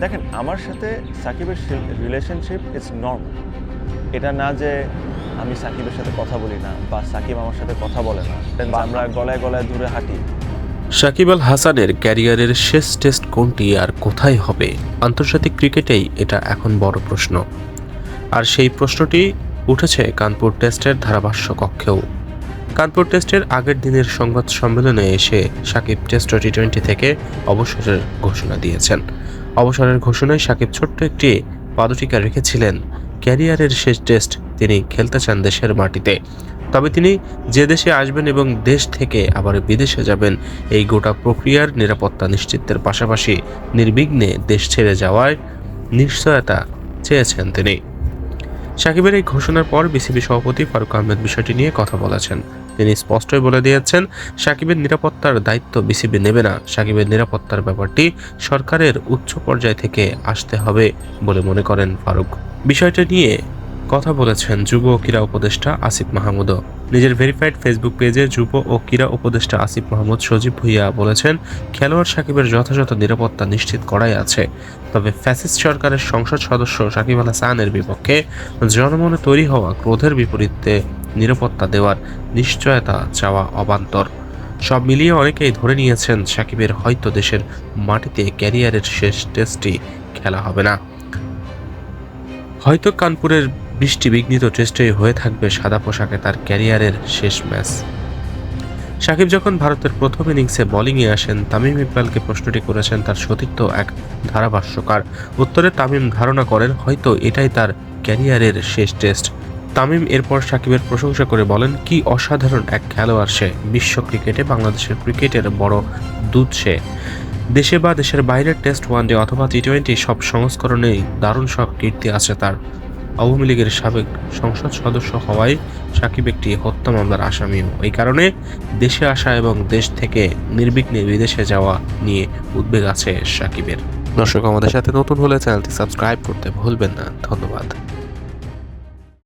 দেখেন আমার সাথে সাকিবের রিলেশনশিপ ইজ নর্মাল এটা না যে আমি সাকিবের সাথে কথা বলি না বা সাকিব আমার সাথে কথা বলে না। বা আমরা গলায় গলায় দূরে হাঁটি। সাকিব আল হাসানের ক্যারিয়ারের শেষ টেস্ট কোনটি আর কোথায় হবে? আন্তর্জাতিক ক্রিকেটেই এটা এখন বড় প্রশ্ন। আর সেই প্রশ্নটি উঠেছে কানপুর টেস্টের ধারাভাষ্য কক্ষেও কানপুর টেস্টের আগের দিনের সংবাদ সম্মেলনে এসে সাকিব টেস্ট টি টোয়েন্টি থেকে অবসরের ঘোষণা দিয়েছেন। অবসরের ঘোষণায় সাকিব ছোট্ট একটি পাদটিকা রেখেছিলেন। ক্যারিয়ারের শেষ টেস্ট তিনি খেলতে চান দেশের মাটিতে। তবে তিনি যে দেশে আসবেন এবং দেশ থেকে আবার বিদেশে যাবেন, এই গোটা প্রক্রিয়ার নিরাপত্তা নিশ্চিতের পাশাপাশি নির্বিঘ্নে দেশ ছেড়ে যাওয়ায় নিশ্চয়তা চেয়েছেন তিনি। সাকিবের এই ঘোষণার পর বিসিবি সভাপতি ফারুক আহমেদ বিষয়টি নিয়ে কথা বলেছেন। তিনি স্পষ্টই বলে দিয়েছেন, সাকিবের নিরাপত্তার দায়িত্ব বিসিবি নেবে না। সাকিবের নিরাপত্তার ব্যাপারটি সরকারের উচ্চ পর্যায় থেকে আসতে হবে বলে মনে করেন ফারুক। বিষয়টি নিয়ে কথা বলেছেন যুব ও ক্রীড়া উপদেষ্টা আসিফ মাহমুদও। নিজের ভেরিফাইড ফেসবুক পেজে যুব ও ক্রীড়া উপদেষ্টা আসিফ মাহমুদ সজীব ভুইয়া বলেছেন, খেলোয়াড় সাকিবের যথাযথ নিরাপত্তা নিশ্চিত করাই আছে। তবে ফ্যাসিস্ট সরকারের সংসদ সদস্য সাকিব আল হাসানের বিপক্ষে জনমনে তৈরি হওয়া ক্রোধের বিপরীতে নিরাপত্তা দেওয়ার নিশ্চয়তা চাওয়া অবান্তর। সব মিলিয়ে অনেকেই ধরে নিয়েছেন সাকিবের হয়তো দেশের মাটিতে ক্যারিয়ারের শেষ টেস্টটি খেলা হবে না। হয়তো কানপুরের বৃষ্টি বিঘ্নিত টেস্টেই হয়ে থাকবে সাদা পোশাকে তার ক্যারিয়ারের শেষ ম্যাচ। সাকিব যখন ভারতের প্রথম ইনিংসে বোলিংয়ে আসেন, তামিম ইকবালকে প্রশ্নটি করেছেন তার সতীর্থ এক ধারাভাষ্যকার। উত্তরে তামিম ধারণা করেন, হয়তো এটাই তার ক্যারিয়ারের শেষ টেস্ট। তামিম এরপর সাকিবের প্রশংসা করে বলেন, কি অসাধারণ এক খেলোয়াড় সে, বিশ্ব ক্রিকেটে বাংলাদেশের ক্রিকেটের বড় দুধ সে। দেশে বা দেশের বাইরের টেস্ট ওয়ানডে অথবা টি টোয়েন্টি সব সংস্করণেই দারুণ সব কীর্তি আছে তার। আওয়ামী লীগের সাবেক সংসদ সদস্য হওয়ায় সাকিব একটি হত্যা মামলার আসামিও। এই কারণে দেশে আসা এবং দেশ থেকে নির্বিঘ্নে বিদেশে যাওয়া নিয়ে উদ্বেগ আছে সাকিবের। দর্শক, আমাদের সাথে নতুন হলে চ্যানেলটি সাবস্ক্রাইব করতে ভুলবেন না। ধন্যবাদ।